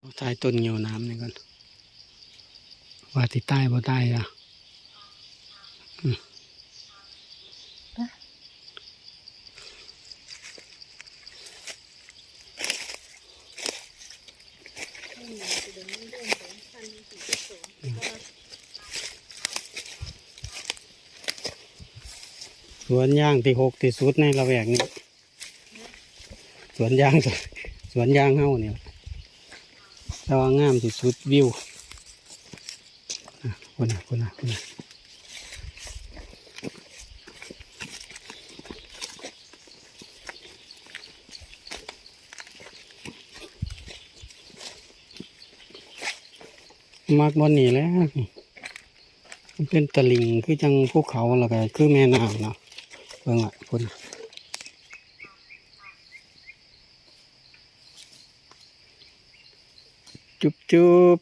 เอาถ่ายต้นเหี่ยวน้ำนี่ก่อน ว่าที่ใต้บ่ใต้อะสวนยางที่หกที่สุดในละแวกนี้ สวนยางสวนยางเฮาเนี่ย แต่ว่างามที่สุดวิวคนน่ะคนน่ะคนน่ะมากบนนี่แล้วมันเป็นตะลิงคือจังภูเขาแล้วก็คือแม่น้ำเนาะเบิ่งอะคนน่ะ จุบจุบ